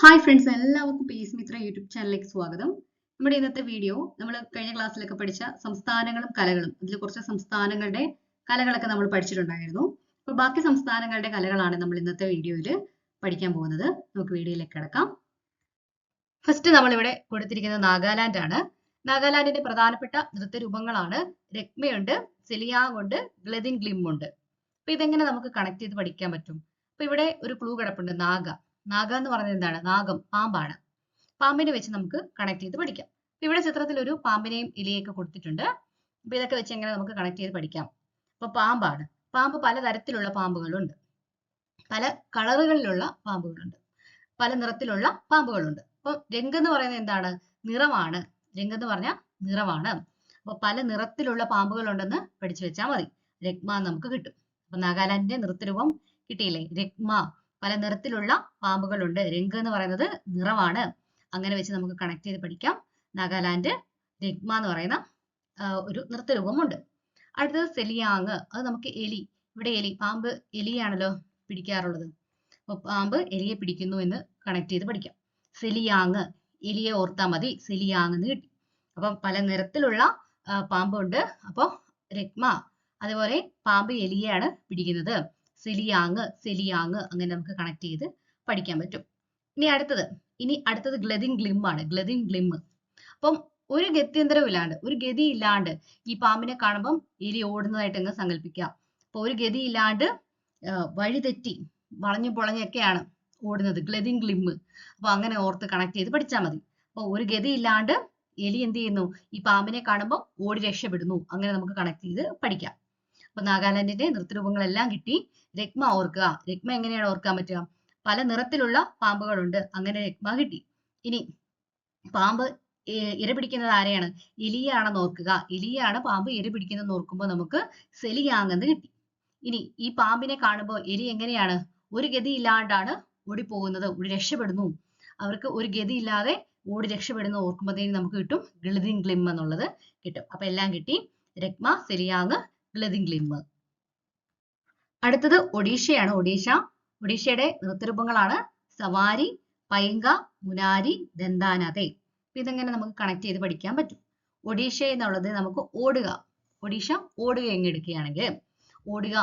Hi friends എല്ലാവർക്കും peace Mitra YouTube ചാനലിലേക്ക് സ്വാഗതം. നമ്മുടെ ഇന്നത്തെ വീഡിയോ നമ്മൾ കഴിഞ്ഞ ക്ലാസ്സിലൊക്കെ പഠിച്ച സംസ്ഥാനങ്ങളും കലകളും അതിൽ കുറച്ച് സംസ്ഥാനങ്ങളുടെ കലകളൊക്കെ നമ്മൾ പഠിച്ചിട്ടുണ്ടായിരുന്നു. അപ്പോൾ ബാക്കി സംസ്ഥാനങ്ങളുടെ കലകളാണ് നമ്മൾ ഇന്നത്തെ വീഡിയോയിൽ പഠിക്കാൻ പോകുന്നത്. നമുക്ക് വീഡിയോയിലേക്ക് കിടക്കാം. ഫസ്റ്റ് നമ്മളിവിടെ കൊടുത്തിരിക്കുന്നത് നാഗാലാൻഡ് ആണ്. നാഗാലാൻഡിന്റെ പ്രധാനപ്പെട്ട നൃത്തരൂപങ്ങളാണ് രക്മയുണ്ട് സെലിയാങ് ഗ്ലദിൻ ഗ്ലിം ഉണ്ട്. അപ്പൊ ഇതെങ്ങനെ നമുക്ക് കണക്ട് ചെയ്ത് പഠിക്കാൻ പറ്റും? അപ്പൊ ഇവിടെ ഒരു ക്ലൂ കിടപ്പുണ്ട് നാഗ. നാഗ എന്ന് പറഞ്ഞത് എന്താണ്? നാഗം പാമ്പാണ്. പാമ്പിനെ വെച്ച് നമുക്ക് കണക്ട് ചെയ്ത് പഠിക്കാം. ഇവിടെ ചിത്രത്തിൽ ഒരു പാമ്പിനെയും ഇലയൊക്കെ കൊടുത്തിട്ടുണ്ട്. അപ്പൊ ഇതൊക്കെ വെച്ച് എങ്ങനെ നമുക്ക് കണക്ട് ചെയ്ത് പഠിക്കാം? അപ്പൊ പാമ്പാണ്. പാമ്പ് പലതരത്തിലുള്ള പാമ്പുകളുണ്ട്. പല കളറുകളിലുള്ള പാമ്പുകളുണ്ട്. പല നിറത്തിലുള്ള പാമ്പുകളുണ്ട്. അപ്പൊ എന്ന് പറയുന്നത് എന്താണ്? നിറമാണ്. രംഗം എന്ന് പറഞ്ഞാൽ നിറമാണ് അപ്പൊ പല നിറത്തിലുള്ള പാമ്പുകളുണ്ടെന്ന് പഠിച്ചു വെച്ചാൽ മതി. രഗ്മ നമുക്ക് കിട്ടും. അപ്പൊ നാഗാലാൻഡിന്റെ നൃത്തരൂപം കിട്ടിയില്ലേ? രഗ്മ. പല നിറത്തിലുള്ള പാമ്പുകളുണ്ട്. രംഗ് എന്ന് പറയുന്നത് നിറമാണ് അങ്ങനെ വെച്ച് നമുക്ക് കണക്ട് ചെയ്ത് പഠിക്കാം. നാഗാലാൻഡ് രഗ്മ എന്ന് പറയുന്ന ഒരു നൃത്തരൂപമുണ്ട് അടുത്തത് സെലിയാങ്. അത് നമുക്ക് എലി. ഇവിടെ എലി പാമ്പ് എലിയാണല്ലോ പിടിക്കാറുള്ളത്. അപ്പൊ പാമ്പ് എലിയെ പിടിക്കുന്നു എന്ന് കണക്ട് ചെയ്ത് പഠിക്കാം. സെലിയാങ്. എലിയെ ഓർത്താൽ മതി. സെലിയാങ് എന്ന് കിട്ടി. അപ്പം പല നിറത്തിലുള്ള പാമ്പുണ്ട്. അപ്പൊ രഗ്മ. അതുപോലെ പാമ്പ് എലിയെയാണ് പിടിക്കുന്നത്. സെലിയാങ് സെലിയാങ് അങ്ങനെ നമുക്ക് കണക്ട് ചെയ്ത് പഠിക്കാൻ പറ്റും. ഇനി അടുത്തത് ഇനി അടുത്തത് ഗ്ലദിൻ ഗ്ലിം ആണ് ഗ്ലദിൻ ഗ്ലിം. അപ്പം ഒരു ഗത്യന്തരവും ഇല്ലാണ്ട് ഒരു ഗതി ഇല്ലാണ്ട് ഈ പാമ്പിനെ കാണുമ്പം എലി ഓടുന്നതായിട്ട് അങ്ങ് സങ്കല്പിക്കാം അപ്പൊ ഒരു ഗതി ഇല്ലാണ്ട് വഴിതെറ്റി വഴി തെറ്റി വളഞ്ഞു പൊളഞ്ഞൊക്കെയാണ് ഓടുന്നത് ഗ്ലദിൻ ഗ്ലിം. അപ്പൊ അങ്ങനെ ഓർത്ത് കണക്ട് ചെയ്ത് പഠിച്ചാൽ മതി. അപ്പൊ ഒരു ഗതി ഇല്ലാണ്ട് എലി എന്ത് ചെയ്യുന്നു? ഈ പാമ്പിനെ കാണുമ്പോൾ ഓടി രക്ഷപ്പെടുന്നു. അങ്ങനെ നമുക്ക് കണക്ട് ചെയ്ത് പഠിക്കാം. അപ്പൊ നാഗാലാൻഡിന്റെ നൃത്തരൂപങ്ങളെല്ലാം കിട്ടി. രക്മ ഓർക്കുക. രക്മ എങ്ങനെയാണ് ഓർക്കാൻ പറ്റുക? പല നിറത്തിലുള്ള പാമ്പുകളുണ്ട്. അങ്ങനെ രക്മ കിട്ടി. ഇനി പാമ്പ് ഇര പിടിക്കുന്നത് ആരെയാണ്? എലിയാണെന്ന് ഓർക്കുക. എലിയാണ് പാമ്പ് ഇര പിടിക്കുന്നത് ഓർക്കുമ്പോൾ നമുക്ക് സെലിയാങ് എന്ന് കിട്ടി. ഇനി ഈ പാമ്പിനെ കാണുമ്പോൾ എലി എങ്ങനെയാണ്? ഒരു ഗതി ഇല്ലാണ്ടാണ് ഓടിപ്പോകുന്നത്. ഓടി രക്ഷപ്പെടുന്നു. അവർക്ക് ഒരു ഗതി ഇല്ലാതെ ഓടി രക്ഷപ്പെടുന്നു ഓർക്കുമ്പോഴത്തേക്കും നമുക്ക് കിട്ടും ഗ്ലിദിൻ ഗ്ലിം എന്നുള്ളത് കിട്ടും. അപ്പൊ എല്ലാം കിട്ടി. രക്മ സെലിയാങ് ഗ്ലിദിൻ ഗ്ലിം അടുത്തത് ഒഡീഷയാണ്. ഒഡീഷ ഒഡീഷയുടെ നൃത്തരൂപങ്ങളാണ് സവാരി പൈങ്ക മുനാരി ദന്താനതെ ഇതെങ്ങനെ നമുക്ക് കണക്ട് ചെയ്ത് പഠിക്കാൻ പറ്റും? ഒഡീഷ എന്നുള്ളത് നമുക്ക് ഓടുക. ഒഡീഷ ഓടുക എങ്ങ് എടുക്കുകയാണെങ്കിൽ ഓടുക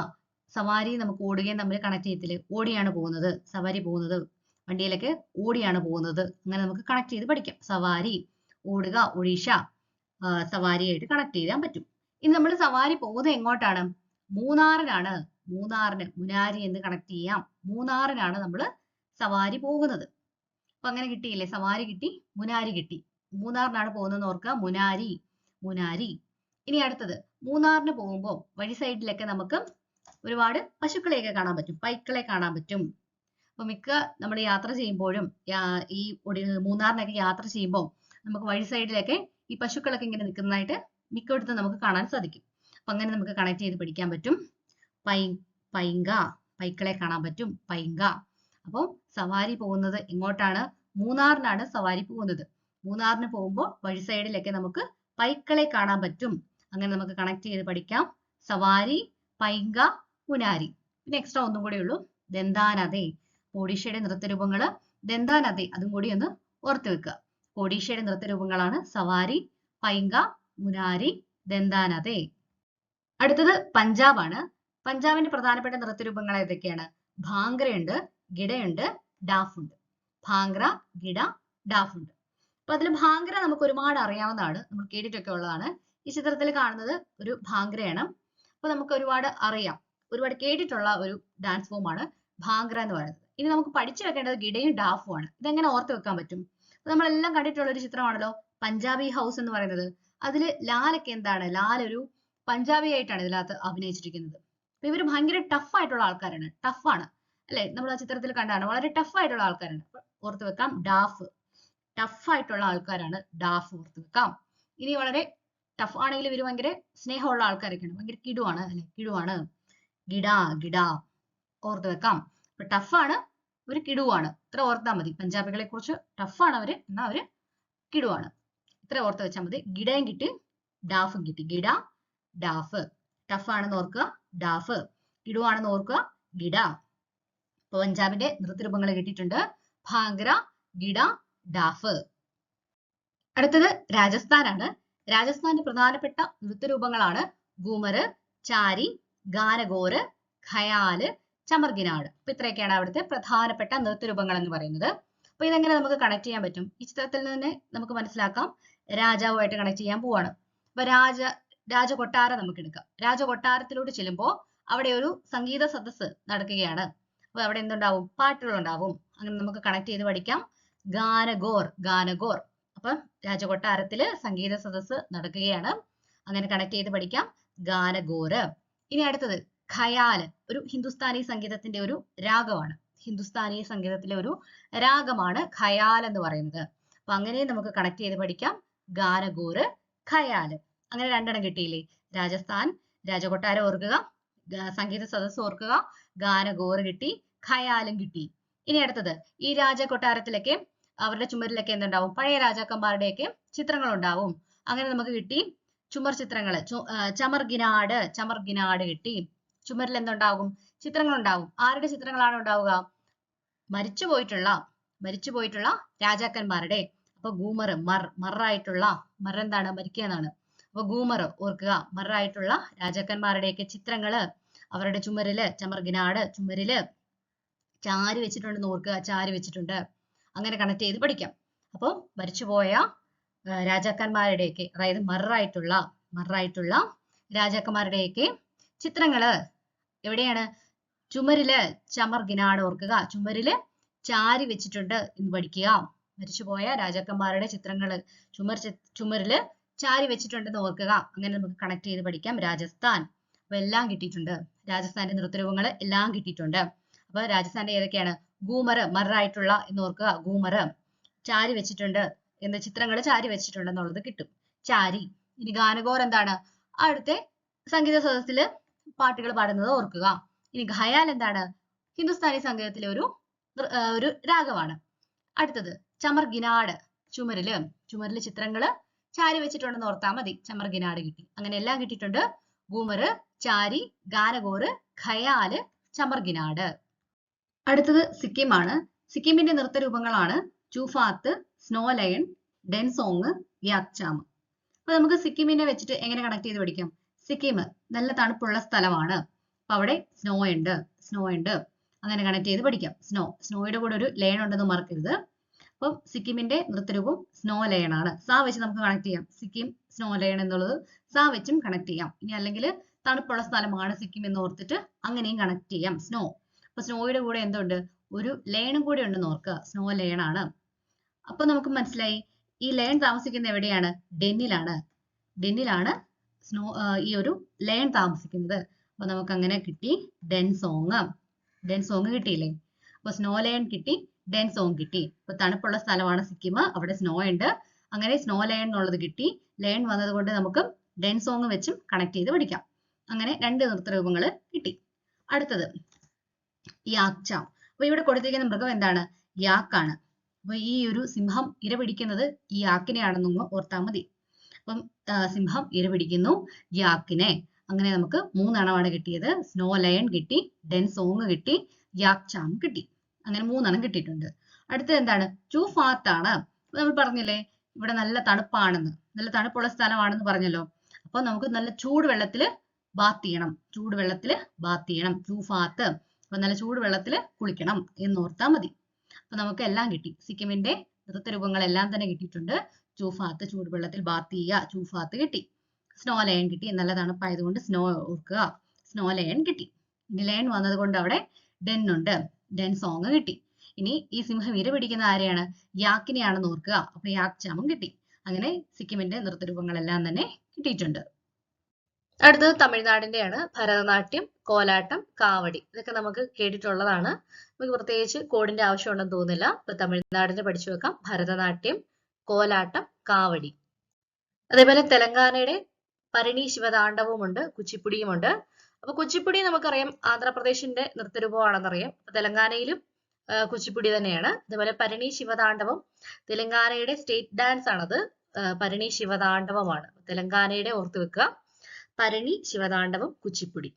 സവാരി നമുക്ക് ഓടുകയും തമ്മിൽ കണക്ട് ചെയ്യത്തില്ലേ? ഓടിയാണ് പോകുന്നത് സവാരി പോകുന്നത് വണ്ടിയിലൊക്കെ ഓടിയാണ് പോകുന്നത്. അങ്ങനെ നമുക്ക് കണക്ട് ചെയ്ത് പഠിക്കാം. സവാരി ഓടുക ഒഡീഷ സവാരിയായിട്ട് കണക്ട് ചെയ്യാൻ പറ്റും. ഇനി നമ്മൾ സവാരി പോകുന്നത് എങ്ങോട്ടാണ്? മൂന്നാറിനാണ്. മൂന്നാറിന് മുനാരി എന്ന് കണക്ട് ചെയ്യാം. മൂന്നാറിനാണ് നമ്മൾ സവാരി പോകുന്നത്. അപ്പൊ അങ്ങനെ കിട്ടിയില്ലേ? സവാരി കിട്ടി മുനാരി കിട്ടി. മൂന്നാറിനാണ് പോകുന്നത് ഓർക്കുക. മുനാരി മുനാരി. ഇനി അടുത്തത്. മൂന്നാറിന് പോകുമ്പോൾ വഴി സൈഡിലൊക്കെ നമുക്ക് ഒരുപാട് പശുക്കളെയൊക്കെ കാണാൻ പറ്റും. പൈക്കളെ കാണാൻ പറ്റും. അപ്പൊ മിക്ക നമ്മൾ യാത്ര ചെയ്യുമ്പോഴും ഈ മൂന്നാറിനൊക്കെ യാത്ര ചെയ്യുമ്പോൾ നമുക്ക് വഴി സൈഡിലൊക്കെ ഈ പശുക്കളൊക്കെ ഇങ്ങനെ നിൽക്കുന്നതായിട്ട് മിക്കയിടത്തും നമുക്ക് കാണാൻ സാധിക്കും. അപ്പൊ അങ്ങനെ നമുക്ക് കണക്ട് ചെയ്ത് പഠിക്കാൻ പറ്റും. പൈ പൈങ്ക. പൈക്കളെ കാണാൻ പറ്റും. പൈങ്ക. അപ്പോൾ സവാരി പോകുന്നത് ഇങ്ങോട്ടാണ് മൂന്നാറിനാണ് സവാരി പോകുന്നത്. മൂന്നാറിന് പോകുമ്പോൾ വഴി സൈഡിലൊക്കെ നമുക്ക് പൈക്കളെ കാണാൻ പറ്റും. അങ്ങനെ നമുക്ക് കണക്ട് ചെയ്ത് പഠിക്കാം. സവാരി പൈങ്ക മുനാരി പിന്നെ എക്സ്ട്രാ ഒന്നും കൂടെ ഉള്ളൂ. ദന്താനതെ ഒഡീഷയുടെ നൃത്തരൂപങ്ങൾ ദന്താനതെ അതും കൂടി ഒന്ന് ഓർത്തു വെക്കുക. ഒഡീഷയുടെ നൃത്തരൂപങ്ങളാണ് സവാരി പൈങ്ക മുനാരി ദന്താനതെ അടുത്തത് പഞ്ചാബാണ്. പഞ്ചാബിന്റെ പ്രധാനപ്പെട്ട നൃത്തരൂപങ്ങൾ ഏതൊക്കെയാണ്? ഭാംഗ്രയുണ്ട് ഗിഡയുണ്ട് ഡാഫുണ്ട്. ഭാംഗ്ര ഗിഡ ഡാഫുണ്ട്. അപ്പൊ അതിൽ ഭാംഗ്ര നമുക്ക് ഒരുപാട് അറിയാവുന്നതാണ്. നമ്മൾ കേട്ടിട്ടൊക്കെ ഉള്ളതാണ്. ഈ ചിത്രത്തിൽ കാണുന്നത് ഒരു ഭാംഗ്രയാണ്. അപ്പൊ നമുക്ക് ഒരുപാട് അറിയാം. ഒരുപാട് കേട്ടിട്ടുള്ള ഒരു ഡാൻസ് ഫോം ആണ് ഭാംഗ്ര എന്ന് പറയുന്നത്. ഇനി നമുക്ക് പഠിച്ചു വെക്കേണ്ടത് ഗിഡയും ഡാഫുമാണ് ഇതെങ്ങനെ ഓർത്ത് വെക്കാൻ പറ്റും? നമ്മളെല്ലാം കണ്ടിട്ടുള്ള ഒരു ചിത്രമാണല്ലോ പഞ്ചാബി ഹൗസ് എന്ന് പറയുന്നത്. അതിൽ ലാലൊക്കെ എന്താണ്? ലാൽ ഒരു പഞ്ചാബി ആയിട്ടാണ് ഇതിനകത്ത് അഭിനയിച്ചിരിക്കുന്നത്. അപ്പൊ ഇവർ ഭയങ്കര ടഫ് ആയിട്ടുള്ള ആൾക്കാരാണ്. ടഫ് ആണ്. അല്ലെ? നമ്മൾ ആ ചിത്രത്തിൽ കണ്ടാണ് വളരെ ടഫ് ആയിട്ടുള്ള ആൾക്കാരാണ്. ഓർത്ത് വെക്കാം ഡാഫ്. ടഫ് ആയിട്ടുള്ള ആൾക്കാരാണ് ഡാഫ് ഓർത്ത് വെക്കാം. ഇനി വളരെ ടഫ് ആണെങ്കിലും ഇവർ ഭയങ്കര സ്നേഹമുള്ള ആൾക്കാരൊക്കെയാണ്. ഭയങ്കര കിടുവാണ് അല്ലെ? കിടുവാണ്. ഗിഡാ ഗിഡാ ഓർത്ത് വെക്കാം. അപ്പൊ ടഫാണ് ഒരു കിടുവാണ്. ഇത്ര ഓർത്താൽ മതി. പഞ്ചാബികളെ കുറിച്ച് ടഫാണ് അവർ എന്നാ അവർ കിടുവാണ്. ഇത്ര ഓർത്ത് വെച്ചാൽ മതി. ഗിഡയും കിട്ടി ഡാഫും കിട്ടി. ഗിഡ ഡാഫ്. ടഫ് ആണെന്ന് ഓർക്കുക ഡാഫ്. കിടുവാണെന്ന് ഓർക്കുക ഗിഡ ഇപ്പൊ പഞ്ചാബിന്റെ നൃത്തരൂപങ്ങൾ കിട്ടിയിട്ടുണ്ട്. ഭാംഗ്ര ഗിഡ ഡാഫ്. അടുത്തത് രാജസ്ഥാനാണ്. രാജസ്ഥാന്റെ പ്രധാനപ്പെട്ട നൃത്തരൂപങ്ങളാണ് ഗൂമർ ചാരി ഗാനഗോര് ഖയാൽ ചമർഗിനാട്. അപ്പൊ ഇത്രയൊക്കെയാണ് അവിടുത്തെ പ്രധാനപ്പെട്ട നൃത്തരൂപങ്ങൾ എന്ന് പറയുന്നത്. അപ്പൊ ഇതെങ്ങനെ നമുക്ക് കണക്ട് ചെയ്യാൻ പറ്റും? ഈ ചിത്രത്തിൽ നിന്ന് നമുക്ക് മനസ്സിലാക്കാം. രാജാവുമായിട്ട് കണക്ട് ചെയ്യാൻ പോവാണ്. അപ്പൊ രാജ രാജകൊട്ടാരം നമുക്ക് എടുക്കാം രാജകൊട്ടാരത്തിലോട്ട് ചെല്ലുമ്പോൾ അവിടെ ഒരു സംഗീത സദസ്സ് നടക്കുകയാണ്. അപ്പൊ അവിടെ എന്തുണ്ടാവും? പാട്ടുകൾ ഉണ്ടാവും അങ്ങനെ നമുക്ക് കണക്ട് ചെയ്ത് പഠിക്കാം. ഗാനഗോർ ഗാനഗോർ. അപ്പൊ രാജകൊട്ടാരത്തിൽ സംഗീത സദസ്സ് നടക്കുകയാണ്. അങ്ങനെ കണക്ട് ചെയ്ത് പഠിക്കാം. ഗാനഗോര് ഇനി അടുത്തത് ഖയാൽ ഒരു ഹിന്ദുസ്ഥാനി സംഗീതത്തിന്റെ ഒരു രാഗമാണ്. ഹിന്ദുസ്ഥാനി സംഗീതത്തിലെ ഒരു രാഗമാണ് ഖയാൽ എന്ന് പറയുന്നത്. അപ്പൊ അങ്ങനെ നമുക്ക് കണക്ട് ചെയ്ത് പഠിക്കാം. ഗാനഗോര് ഖയാൽ. അങ്ങനെ രണ്ടെണ്ണം കിട്ടിയില്ലേ? രാജസ്ഥാൻ രാജകൊട്ടാരം ഓർക്കുക സംഗീത സദസ് ഓർക്കുക ഗാനഗോർ കിട്ടി ഖയാലും കിട്ടി. ഇനി അടുത്തത് ഈ രാജകൊട്ടാരത്തിലൊക്കെ അവരുടെ ചുമരിലൊക്കെ എന്തുണ്ടാവും? പഴയ രാജാക്കന്മാരുടെയൊക്കെ ചിത്രങ്ങൾ ഉണ്ടാവും അങ്ങനെ നമുക്ക് കിട്ടി ചുമർ ചിത്രങ്ങൾ ചമർഗിനാട് ചമർഗിനാട് കിട്ടി. ചുമരിൽ എന്തുണ്ടാകും? ചിത്രങ്ങൾ ഉണ്ടാവും ആരുടെ ചിത്രങ്ങളാണ് ഉണ്ടാവുക? മരിച്ചു പോയിട്ടുള്ള മരിച്ചു പോയിട്ടുള്ള രാജാക്കന്മാരുടെ അപ്പൊ ഗൂമർ മർ മറായിട്ടുള്ള മർ എന്താണ്? മരിക്കുക അപ്പൊ ഗൂമർ ഓർക്കുക മറായിട്ടുള്ള രാജാക്കന്മാരുടെയൊക്കെ ചിത്രങ്ങൾ അവരുടെ ചുമരിൽ ചമർഗിനാട് ചുമരിൽ ചാരി വെച്ചിട്ടുണ്ടെന്ന് ഓർക്കുക ചാരി വെച്ചിട്ടുണ്ട്. അങ്ങനെ കണക്ട് ചെയ്ത് പഠിക്കാം. അപ്പോൾ മരിച്ചുപോയ രാജാക്കന്മാരുടെയൊക്കെ അതായത് മറായിട്ടുള്ള മറായിട്ടുള്ള രാജാക്കന്മാരുടെയൊക്കെ ചിത്രങ്ങൾ എവിടെയാണ്? ചുമരിൽ ചമർഗിനാട് ഓർക്കുക ചുമരിൽ ചാരി വെച്ചിട്ടുണ്ട് എന്ന് പഠിക്കുക. മരിച്ചുപോയ രാജാക്കന്മാരുടെ ചിത്രങ്ങൾ ചുമർ ചുമരിൽ ചാരി വെച്ചിട്ടുണ്ടെന്ന് ഓർക്കുക. അങ്ങനെ നമുക്ക് കണക്ട് ചെയ്ത് പഠിക്കാം. രാജസ്ഥാൻ. അപ്പൊ എല്ലാം കിട്ടിയിട്ടുണ്ട്. രാജസ്ഥാന്റെ നൃത്തരൂപങ്ങൾ എല്ലാം കിട്ടിയിട്ടുണ്ട്. അപ്പൊ രാജസ്ഥാന്റെ ഏതൊക്കെയാണ്? ഗൂമർ മറായിട്ടുള്ള എന്ന് ഓർക്കുക. ഗൂമർ ചാരി വെച്ചിട്ടുണ്ട് എന്ന ചിത്രങ്ങൾ ചാരി വെച്ചിട്ടുണ്ട് എന്നുള്ളത് കിട്ടും. ചാരി. ഇനി ഗാനഗോർ എന്താണ്? അവിടുത്തെ സംഗീത സദസ്സിൽ പാട്ടുകൾ പാടുന്നത് ഓർക്കുക. ഇനി ഖയാൽ എന്താണ്? ഹിന്ദുസ്ഥാനി സംഗീതത്തിലെ ഒരു ഒരു രാഗമാണ്. അടുത്തത്. ചമർഗിനാട്. ചുമരിൽ ചുമരിൽ ചിത്രങ്ങൾ ചാരി വെച്ചിട്ടുണ്ടെന്ന് ഓർത്താൽ മതി. ചമർഗിനാട് കിട്ടി. അങ്ങനെ എല്ലാം കിട്ടിയിട്ടുണ്ട്. ഗൂമറ് ചാരി ഗാനഗോറ് ഖയാൽ ചമർഗിനാട്. അടുത്തത് സിക്കിമാണ്. സിക്കിമിന്റെ നൃത്ത രൂപങ്ങളാണ് ചൂഫാത്ത് സ്നോ ലയൺ ഡെൻസോങ് യാക്ചാമ്. അപ്പൊ നമുക്ക് സിക്കിമിനെ വെച്ചിട്ട് എങ്ങനെ കണക്ട് ചെയ്ത് പഠിക്കാം? സിക്കിം നല്ല തണുപ്പുള്ള സ്ഥലമാണ്. അപ്പൊ അവിടെ സ്നോ ഉണ്ട്. സ്നോ ഉണ്ട്. അങ്ങനെ കണക്ട് ചെയ്ത് പഠിക്കാം. സ്നോ. സ്നോയുടെ കൂടെ ഒരു ലയൺ ഉണ്ടെന്ന് മറക്കരുത്. അപ്പം സിക്കിമിന്റെ നൃത്തരൂപം സ്നോ ആണ്. സാ വെച്ച് നമുക്ക് കണക്ട് ചെയ്യാം. സിക്കിം സ്നോ ലയൺ എന്നുള്ളത് സാ വെച്ചും കണക്ട് ചെയ്യാം. ഇനി അല്ലെങ്കിൽ തണുപ്പുള്ള സ്ഥലമാണ് സിക്കിം എന്ന് ഓർത്തിട്ട് അങ്ങനെയും കണക്ട് ചെയ്യാം. സ്നോ അപ്പൊ സ്നോയുടെ കൂടെ എന്തുണ്ട്? ഒരു ലയണും കൂടെ ഉണ്ടെന്ന് ഓർക്കുക. സ്നോ ലയൺ ആണ്. അപ്പൊ നമുക്ക് മനസ്സിലായി. ഈ ലയൺ താമസിക്കുന്നത് എവിടെയാണ്? ഡെന്നിലാണ്. ഡെന്നിലാണ് സ്നോ ഈ ഒരു ലയൺ താമസിക്കുന്നത്. അപ്പൊ നമുക്ക് അങ്ങനെ കിട്ടി. Den song. ഡെൻ സോങ് കിട്ടിയില്ലേ? അപ്പൊ സ്നോ ലയൺ കിട്ടി. ഡെൻ സോങ് കിട്ടി. ഇപ്പൊ തണുപ്പുള്ള സ്ഥലമാണ് സിക്കിം. അവിടെ സ്നോ ഉണ്ട്. അങ്ങനെ സ്നോ ലയൺ എന്നുള്ളത് കിട്ടി. ലയൺ വന്നത് കൊണ്ട് നമുക്ക് ഡെൻ സോങ് വെച്ചും കണക്ട് ചെയ്ത് പഠിക്കാം അങ്ങനെ രണ്ട് നൃത്തരൂപങ്ങൾ കിട്ടി. അടുത്തത് യാക്ചാം. അപ്പൊ ഇവിടെ കൊടുത്തിരിക്കുന്ന മൃഗം എന്താണ്? യാക്കാണ് അപ്പൊ ഈ ഒരു സിംഹം ഇര പിടിക്കുന്നത് ഈ യാക്കിനെയാണെന്ന് ഓർത്താൽ മതി. അപ്പം സിംഹം ഇര പിടിക്കുന്നു യാക്കിനെ. അങ്ങനെ നമുക്ക് മൂന്നെണ്ണമാണ് കിട്ടിയത്. സ്നോ ലയൺ കിട്ടി ഡെൻ സോങ് കിട്ടി യാക്ചാം കിട്ടി. അങ്ങനെ മൂന്നെണ്ണം കിട്ടിയിട്ടുണ്ട്. അടുത്തത് എന്താണ്? ടു ഫാത്ത് ആണ്. നമ്മൾ പറഞ്ഞില്ലേ ഇവിടെ നല്ല തണുപ്പാണെന്ന്. നല്ല തണുപ്പുള്ള സ്ഥലമാണെന്ന് പറഞ്ഞല്ലോ. അപ്പൊ നമുക്ക് നല്ല ചൂട് വെള്ളത്തിൽ ബാത്ത് ചെയ്യണം. ചൂട് വെള്ളത്തിൽ ബാത്ത് ചെയ്യണം. ടു ഫാത്ത് അപ്പൊ നല്ല ചൂട് വെള്ളത്തിൽ കുളിക്കണം എന്ന് ഓർത്താൽ മതി. അപ്പൊ നമുക്ക് എല്ലാം കിട്ടി. സിക്കിമിന്റെ നൃത്തരൂപങ്ങളെല്ലാം തന്നെ കിട്ടിയിട്ടുണ്ട്. ചൂഫാത്ത് ചൂടുവെള്ളത്തിൽ ബാത്ത് ചെയ്യുക. ചൂഫാത്ത് കിട്ടി. സ്നോ ലയൺ കിട്ടി. നല്ല തണുപ്പായതുകൊണ്ട് സ്നോ ഓർക്കുക. സ്നോ ലയൺ കിട്ടി. ഇനി ലയൺ വന്നത് കൊണ്ട് അവിടെ ഡെൻ ഉണ്ട്. ഡെൻ സോങ് കിട്ടി. ഇനി ഈ സിംഹം ഇര പിടിക്കുന്ന ആരെയാണ്? യാക്കിനെയാണെന്ന് ഓർക്കുക. അപ്പൊ യാക് ചാമും കിട്ടി. അങ്ങനെ സിക്കിമിന്റെ നൃത്തരൂപങ്ങളെല്ലാം തന്നെ കിട്ടിയിട്ടുണ്ട്. അടുത്തത് തമിഴ്നാടിന്റെയാണ്. ഭരതനാട്യം കോലാട്ടം കാവടി. ഇതൊക്കെ നമുക്ക് കേട്ടിട്ടുള്ളതാണ്. നമുക്ക് പ്രത്യേകിച്ച് കോഡിന്റെ ആവശ്യമുണ്ടെന്ന് തോന്നുന്നില്ല. ഇപ്പൊ തമിഴ്നാടിന്റെ പഠിച്ചു വെക്കാം. ഭരതനാട്യം കോലാട്ടം കാവടി. അതേപോലെ തെലങ്കാനയുടെ പരിണി ശിവതാണ്ഡവുമുണ്ട്. കുച്ചിപ്പുടിയുമുണ്ട്. അപ്പൊ കുച്ചിപ്പുടി നമുക്കറിയാം ആന്ധ്രാപ്രദേശിന്റെ നൃത്തരൂപമാണെന്നറിയാം. തെലങ്കാനയിലും കുച്ചിപ്പുടി തന്നെയാണ്. അതുപോലെ പരിണി ശിവതാണ്ഡവം. തെലങ്കാനയുടെ സ്റ്റേറ്റ് ഡാൻസ് ആണത്. ആ, പരിണി ശിവതാണ്ഡവമാണ്. തെലങ്കാനയുടെ ഓർത്ത് വെക്കുക. പരിണി ശിവതാണ്ഡവം കുച്ചിപ്പുടി.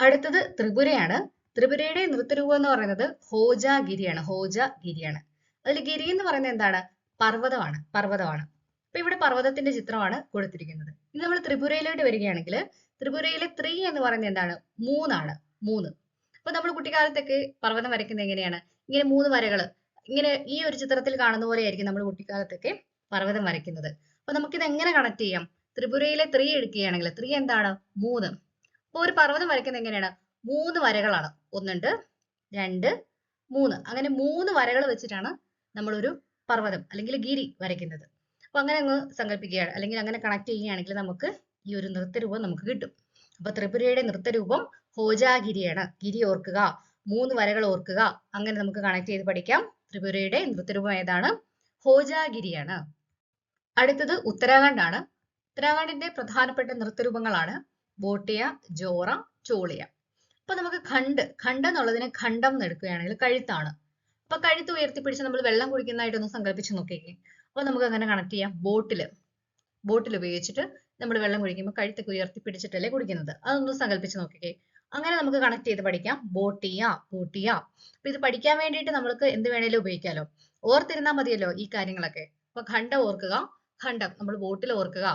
അടുത്തത് ത്രിപുരയാണ്. ത്രിപുരയുടെ നൃത്തരൂപം എന്ന് പറയുന്നത് ഹോജ ഗിരിയാണ് ഹോജ ഗിരിയാണ് അതിൽ ഗിരി എന്ന് പറയുന്നത് എന്താണ്? പർവതമാണ്. പർവതമാണ്. അപ്പൊ ഇവിടെ പർവതത്തിന്റെ ചിത്രമാണ് കൊടുത്തിരിക്കുന്നത്. ഇനി നമ്മൾ ത്രിപുരയിലോട്ട് വരികയാണെങ്കിൽ ത്രിപുരയിലെ ത്രീ എന്ന് പറയുന്നത് എന്താണ്? മൂന്നാണ്. മൂന്ന്. അപ്പൊ നമ്മൾ കുട്ടിക്കാലത്തൊക്കെ പർവതം വരയ്ക്കുന്നത് എങ്ങനെയാണ്? ഇങ്ങനെ മൂന്ന് വരകൾ. ഇങ്ങനെ ഈ ഒരു ചിത്രത്തിൽ കാണുന്ന പോലെ ആയിരിക്കും നമ്മൾ കുട്ടിക്കാലത്തൊക്കെ പർവതം വരയ്ക്കുന്നത്. അപ്പൊ നമുക്കിത് എങ്ങനെ കണക്ട് ചെയ്യാം? ത്രിപുരയിലെ ത്രീ എടുക്കുകയാണെങ്കിൽ ത്രീ എന്താണ്? മൂന്ന്. അപ്പൊ ഒരു പർവതം വരയ്ക്കുന്നത് എങ്ങനെയാണ്? മൂന്ന് വരകളാണ്. ഒന്നുണ്ട് രണ്ട് മൂന്ന്. അങ്ങനെ മൂന്ന് വരകൾ വെച്ചിട്ടാണ് നമ്മളൊരു പർവതം അല്ലെങ്കിൽ ഗിരി വരയ്ക്കുന്നത്. അപ്പൊ അങ്ങനെ അങ്ങ് സങ്കല്പിക്കുകയാണ് അല്ലെങ്കിൽ അങ്ങനെ കണക്ട് ചെയ്യുകയാണെങ്കിൽ നമുക്ക് ഈ ഒരു നൃത്തരൂപം നമുക്ക് കിട്ടും. അപ്പൊ ത്രിപുരയുടെ നൃത്തരൂപം ഹോജാഗിരിയാണ്. ഗിരി ഓർക്കുക മൂന്ന് വരകൾ ഓർക്കുക അങ്ങനെ നമുക്ക് കണക്ട് ചെയ്ത് പഠിക്കാം. ത്രിപുരയുടെ നൃത്തരൂപം ഏതാണ്? ഹോജാഗിരിയാണ്. അടുത്തത് ഉത്തരാഖണ്ഡ് ആണ് ഉത്തരാഖണ്ഡിന്റെ പ്രധാനപ്പെട്ട നൃത്തരൂപങ്ങളാണ് ബോട്ടിയ ജോറ ചോളിയ. അപ്പൊ നമുക്ക് ഖണ്ഡ് ഖണ്ഡ് എന്നുള്ളതിന് ഖണ്ഡം എന്ന് എടുക്കുകയാണെങ്കിൽ കഴുത്താണ്. അപ്പൊ കഴുത്ത് ഉയർത്തിപ്പിടിച്ച് നമ്മൾ വെള്ളം കുടിക്കുന്നതായിട്ടൊന്ന് സങ്കല്പിച്ച് നോക്കിക്കേ. അപ്പൊ നമുക്ക് അങ്ങനെ കണക്ട് ചെയ്യാം. ബോട്ടിൽ ബോട്ടിൽ ഉപയോഗിച്ചിട്ട് നമ്മൾ വെള്ളം കുടിക്കുമ്പോൾ കഴുത്തൊക്കെ ഉയർത്തിപ്പിടിച്ചിട്ടല്ലേ കുടിക്കുന്നത്. അതൊന്ന് സങ്കല്പിച്ച് നോക്കിക്കേ. അങ്ങനെ നമുക്ക് കണക്ട് ചെയ്ത് പഠിക്കാം. ബോട്ടിയ ബോട്ടിയ അപ്പൊ ഇത് പഠിക്കാൻ വേണ്ടിയിട്ട് നമ്മൾക്ക് എന്ത് വേണേലും ഉപയോഗിക്കാലോ. ഓർത്തിരുന്നാൽ മതിയല്ലോ ഈ കാര്യങ്ങളൊക്കെ. അപ്പൊ ഖണ്ഡം ഓർക്കുക ഖണ്ഡം. നമ്മൾ ബോട്ടിൽ ഓർക്കുക.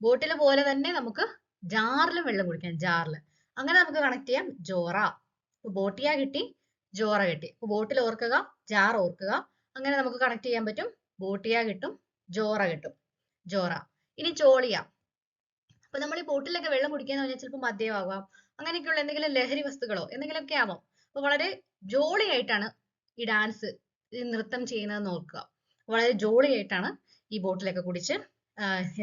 ബോട്ടിൽ പോലെ തന്നെ നമുക്ക് ജാറിലും വെള്ളം കുടിക്കാം ജാറിൽ അങ്ങനെ നമുക്ക് കണക്ട് ചെയ്യാം. ജോറ. ബോട്ടിയ കിട്ടി ജോറ കിട്ടി. അപ്പൊ ബോട്ടിൽ ഓർക്കുക ജാർ ഓർക്കുക. അങ്ങനെ നമുക്ക് കണക്ട് ചെയ്യാൻ പറ്റും. ബോട്ടിയ കിട്ടും ജോറ കിട്ടും. ജോറ. ഇനി ചോളിയ. അപ്പൊ നമ്മൾ ഈ ബോട്ടിലൊക്കെ വെള്ളം കുടിക്കാന്ന് പറഞ്ഞാൽ ചിലപ്പോൾ മദ്യമാവാം. അങ്ങനെയൊക്കെയുള്ള എന്തെങ്കിലും ലഹരി വസ്തുക്കളോ എന്തെങ്കിലുമൊക്കെ ആവാം. അപ്പൊ വളരെ ജോളി ആയിട്ടാണ് ഈ ഡാൻസ് ഈ നൃത്തം ചെയ്യുന്നത് നോക്കുക. വളരെ ജോളി ആയിട്ടാണ് ഈ ബോട്ടിലൊക്കെ കുടിച്ച്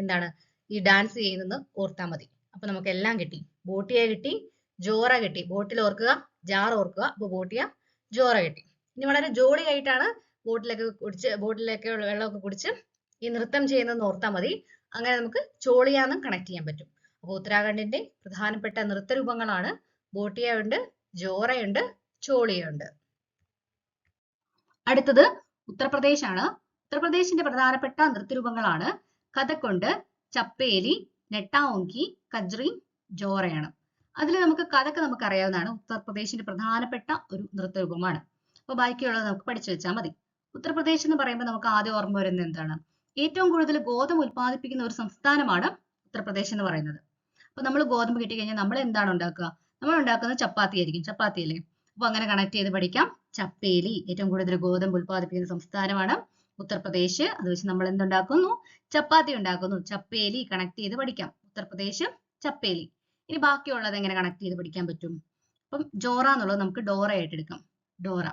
എന്താണ് ഈ ഡാൻസ് ചെയ്യുന്നത് ഓർത്താൽ മതി. അപ്പൊ നമുക്ക് എല്ലാം കിട്ടി. ബോട്ടിയ കിട്ടി ജോറ കിട്ടി. ബോട്ടിൽ ഓർക്കുക ജാർ ഓർക്കുക. അപ്പൊ ബോട്ടിയ ജോറ കിട്ടി. ഇനി വളരെ ജോളി ആയിട്ടാണ് ബോട്ടിലൊക്കെ കുടിച്ച് ബോട്ടിലൊക്കെ വെള്ളമൊക്കെ കുടിച്ച് ഈ നൃത്തം ചെയ്യുന്നത് ഓർത്താൽ മതി. അങ്ങനെ നമുക്ക് ചോളിയാന്നും കണക്ട് ചെയ്യാൻ പറ്റും. അപ്പോൾ ഉത്തരാഖണ്ഡിന്റെ പ്രധാനപ്പെട്ട നൃത്ത നൃത്തരൂപങ്ങളാണ് ബോട്ടിയുണ്ട് ജോറയുണ്ട് ചോളിയുണ്ട് അടുത്തത് ഉത്തർപ്രദേശ് ആണ് ഉത്തർപ്രദേശിന്റെ പ്രധാനപ്പെട്ട നൃത്ത രൂപങ്ങളാണ് കഥക്കുണ്ട് ചപ്പേലി നെട്ടാങ്കി കജ്രി ജോറയാണ്. അതിൽ നമുക്ക് കഥക്ക് നമുക്ക് അറിയാവുന്നതാണ് ഉത്തർപ്രദേശിന്റെ പ്രധാനപ്പെട്ട ഒരു നൃത്ത രൂപമാണ് അപ്പൊ ബാക്കിയുള്ളത് നമുക്ക് പഠിച്ചു വെച്ചാൽ മതി. ഉത്തർപ്രദേശ് എന്ന് പറയുമ്പോൾ നമുക്ക് ആദ്യം ഓർമ്മ വരുന്നത് എന്താണ്? ഏറ്റവും കൂടുതൽ ഗോതമ്പ് ഉൽപ്പാദിപ്പിക്കുന്ന ഒരു സംസ്ഥാനമാണ് ഉത്തർപ്രദേശ് എന്ന് പറയുന്നത്. അപ്പൊ നമ്മൾ ഗോതമ്പ് കിട്ടി കഴിഞ്ഞാൽ നമ്മൾ എന്താണ് ഉണ്ടാക്കുക? നമ്മൾ ഉണ്ടാക്കുന്നത് ചപ്പാത്തി ആയിരിക്കും. ചപ്പാത്തി അല്ലേ? അപ്പൊ അങ്ങനെ കണക്ട് ചെയ്ത് പഠിക്കാം. ചപ്പേലി ഏറ്റവും കൂടുതൽ ഗോതമ്പ് ഉൽപ്പാദിപ്പിക്കുന്ന സംസ്ഥാനമാണ് ഉത്തർപ്രദേശ്. അത് വെച്ച് നമ്മൾ എന്തുണ്ടാക്കുന്നു? ചപ്പാത്തി ഉണ്ടാക്കുന്നു. ചപ്പേലി കണക്ട് ചെയ്ത് പഠിക്കാം. ഉത്തർപ്രദേശ് ചപ്പേലി. ഇനി ബാക്കിയുള്ളത് എങ്ങനെ കണക്ട് ചെയ്ത് പഠിക്കാൻ പറ്റും? അപ്പം ജോറ എന്നുള്ളത് നമുക്ക് ഡോറ ആയിട്ട് എടുക്കാം. ഡോറ.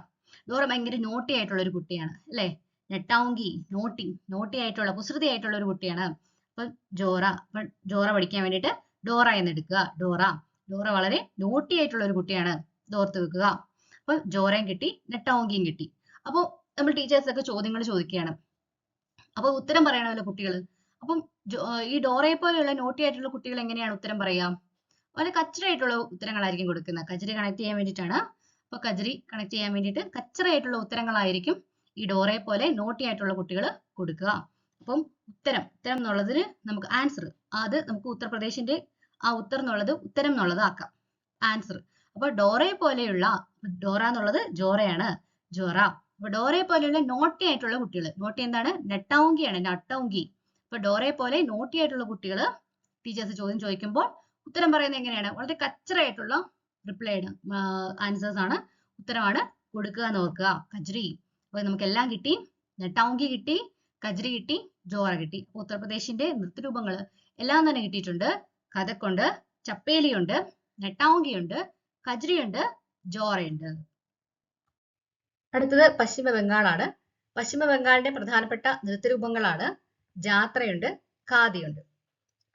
ഡോറ ഭയങ്കര നോട്ടി ആയിട്ടുള്ള ഒരു കുട്ടിയാണ്. അല്ലേ? നെട്ടാവുങ്കി നോട്ടി നോട്ടി ആയിട്ടുള്ള കുസൃതി ആയിട്ടുള്ള ഒരു കുട്ടിയാണ്. അപ്പൊ ജോറ അപ്പൊ ജോറ പഠിക്കാൻ വേണ്ടിയിട്ട് ഡോറ എന്നെടുക്കുക. ഡോറ. ഡോറ വളരെ നോട്ടി ആയിട്ടുള്ള ഒരു കുട്ടിയാണ്. ഓർത്ത് വെക്കുക. അപ്പൊ ജോറയും കിട്ടി നെട്ടാവുങ്കിയും കിട്ടി. അപ്പോൾ നമ്മൾ ടീച്ചേഴ്സ് ഒക്കെ ചോദ്യങ്ങൾ ചോദിക്കുകയാണ്. അപ്പൊ ഉത്തരം പറയണമല്ലോ കുട്ടികൾ അപ്പം ഈ ഡോറയെ പോലെയുള്ള നോട്ടി ആയിട്ടുള്ള കുട്ടികൾ എങ്ങനെയാണ് ഉത്തരം പറയുക? വളരെ കച്ചറയായിട്ടുള്ള ഉത്തരങ്ങളായിരിക്കും കൊടുക്കുന്നത്. കച്ചറി കണക്ട് ചെയ്യാൻ വേണ്ടിയിട്ടാണ്. അപ്പൊ കജരി കണക്ട് ചെയ്യാൻ വേണ്ടിയിട്ട് കച്ചറയായിട്ടുള്ള ഉത്തരങ്ങളായിരിക്കും ഈ ഡോറയെ പോലെ നോട്ടി ആയിട്ടുള്ള കുട്ടികൾ കൊടുക്കുക. അപ്പം ഉത്തരം ഉത്തരം എന്നുള്ളതിന് നമുക്ക് ആൻസർ അത് നമുക്ക് ഉത്തർപ്രദേശിന്റെ ആ ഉത്തരം എന്നുള്ളത് ഉത്തരം എന്നുള്ളതാക്കാം. ആൻസർ അപ്പൊ ഡോറയെ പോലെയുള്ള ഡോറ എന്നുള്ളത് ജോറയാണ് ജോറ. അപ്പൊ ഡോറയെ പോലെയുള്ള നോട്ടി ആയിട്ടുള്ള കുട്ടികൾ നോട്ടി എന്താണ്? നെട്ടൗങ്കിയാണ് നട്ടൗങ്കി. അപ്പൊ ഡോറയെ പോലെ നോട്ടി ആയിട്ടുള്ള കുട്ടികൾ ടീച്ചേഴ്സ് ചോദ്യം ചോദിക്കുമ്പോൾ ഉത്തരം പറയുന്നത് എങ്ങനെയാണ്? വളരെ കച്ചറയായിട്ടുള്ള റിപ്ലൈഡ് ആൻസേഴ്സ് ആണ് ഉത്തരമാണ് കൊടുക്കുക എന്ന് ഓർക്കുക. കജ്രി അപ്പൊ നമുക്ക് എല്ലാം കിട്ടി നെട്ടൗങ്കി കിട്ടി കജ്രി കിട്ടി ജോറ കിട്ടി. ഉത്തർപ്രദേശിന്റെ നൃത്തരൂപങ്ങൾ എല്ലാം തന്നെ കിട്ടിയിട്ടുണ്ട്. കഥക്കുണ്ട് ചപ്പേലിയുണ്ട് നെട്ടൗങ്കിയുണ്ട് കജ്രിയുണ്ട് ജോറയുണ്ട്. അടുത്തത് പശ്ചിമ ബംഗാളാണ് പശ്ചിമ ബംഗാളിന്റെ പ്രധാനപ്പെട്ട നൃത്തരൂപങ്ങളാണ് ജാത്രയുണ്ട് ഖാദിയുണ്ട്.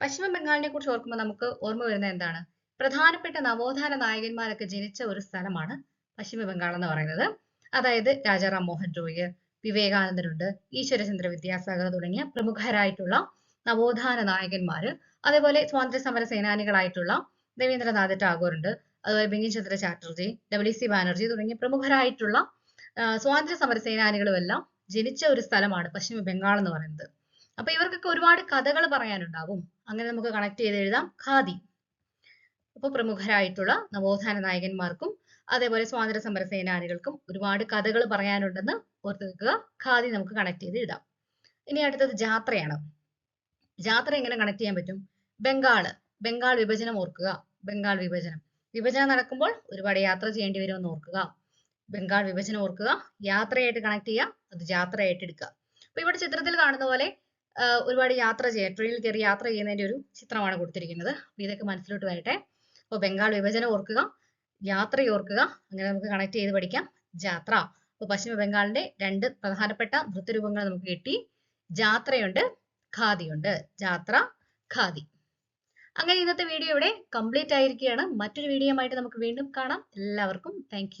പശ്ചിമ ബംഗാളിനെ കുറിച്ച് ഓർക്കുമ്പോൾ നമുക്ക് ഓർമ്മ വരുന്ന എന്താണ്? പ്രധാനപ്പെട്ട നവോത്ഥാന നായകന്മാരൊക്കെ ജനിച്ച ഒരു സ്ഥലമാണ് പശ്ചിമ ബംഗാൾ എന്ന് പറയുന്നത്. അതായത് രാജാറാം മോഹൻ റോയ് വിവേകാനന്ദനുണ്ട് ഈശ്വരചന്ദ്ര വിദ്യാസാഗർ തുടങ്ങിയ പ്രമുഖരായിട്ടുള്ള നവോത്ഥാന നായകന്മാര്. അതേപോലെ സ്വാതന്ത്ര്യ സമര സേനാനികളായിട്ടുള്ള രവീന്ദ്രനാഥ് ടാഗോർ ഉണ്ട് അതുപോലെ ബിങ്കിം ചന്ദ്ര ചാറ്റർജി ഡബ്ല്യു സി ബാനർജി തുടങ്ങിയ പ്രമുഖരായിട്ടുള്ള സ്വാതന്ത്ര്യ സമര സേനാനികളുമെല്ലാം ജനിച്ച ഒരു സ്ഥലമാണ് പശ്ചിമ ബംഗാൾ എന്ന് പറയുന്നത്. അപ്പൊ ഇവർക്കൊക്കെ ഒരുപാട് കഥകൾ പറയാനുണ്ടാവും. അങ്ങനെ നമുക്ക് കണക്ട് ചെയ്ത് എഴുതാം ഖാദി. അപ്പൊ പ്രമുഖരായിട്ടുള്ള നവോത്ഥാന നായകന്മാർക്കും അതേപോലെ സ്വാതന്ത്ര്യ സമര സേനാനികൾക്കും ഒരുപാട് കഥകൾ പറയാനുണ്ടെന്ന് ഓർത്ത് വെക്കുക. ഖാദി നമുക്ക് കണക്ട് ചെയ്ത് ഇടാം. ഇനി അടുത്തത് ജാത്രയാണ്. ജാത്ര എങ്ങനെ കണക്ട് ചെയ്യാൻ പറ്റും? ബംഗാൾ. ബംഗാൾ വിഭജനം ഓർക്കുക. ബംഗാൾ വിഭജനം. വിഭജനം നടക്കുമ്പോൾ ഒരുപാട് യാത്ര ചെയ്യേണ്ടി വരുമെന്ന് ഓർക്കുക. ബംഗാൾ വിഭജനം ഓർക്കുക. യാത്രയായിട്ട് കണക്ട് ചെയ്യുക. അത് ജാത്രയായിട്ട് എടുക്കുക. അപ്പൊ ഇവിടെ ചിത്രത്തിൽ കാണുന്ന പോലെ ഒരുപാട് യാത്ര ചെയ്യുക ട്രെയിനിൽ കയറി യാത്ര ചെയ്യുന്നതിന്റെ ഒരു ചിത്രമാണ് കൊടുത്തിരിക്കുന്നത്. അപ്പൊ ഇതൊക്കെ മനസ്സിലോട്ട് വരട്ടെ. അപ്പോൾ ബംഗാൾ വിഭജനം ഓർക്കുക. യാത്ര ഓർക്കുക. അങ്ങനെ നമുക്ക് കണക്ട് ചെയ്ത് പഠിക്കാം. ജാത്ര. അപ്പോൾ പശ്ചിമ ബംഗാളിന്റെ രണ്ട് പ്രധാനപ്പെട്ട നൃത്തരൂപങ്ങൾ നമുക്ക് കിട്ടി. ജാത്രയുണ്ട് ഖാദിയുണ്ട്. ജാത്ര ഖാദി. അങ്ങനെ ഇന്നത്തെ വീഡിയോ ഇവിടെ കംപ്ലീറ്റ് ആയിരിക്കുകയാണ്. മറ്റൊരു വീഡിയോ ആയിട്ട് നമുക്ക് വീണ്ടും കാണാം. എല്ലാവർക്കും താങ്ക്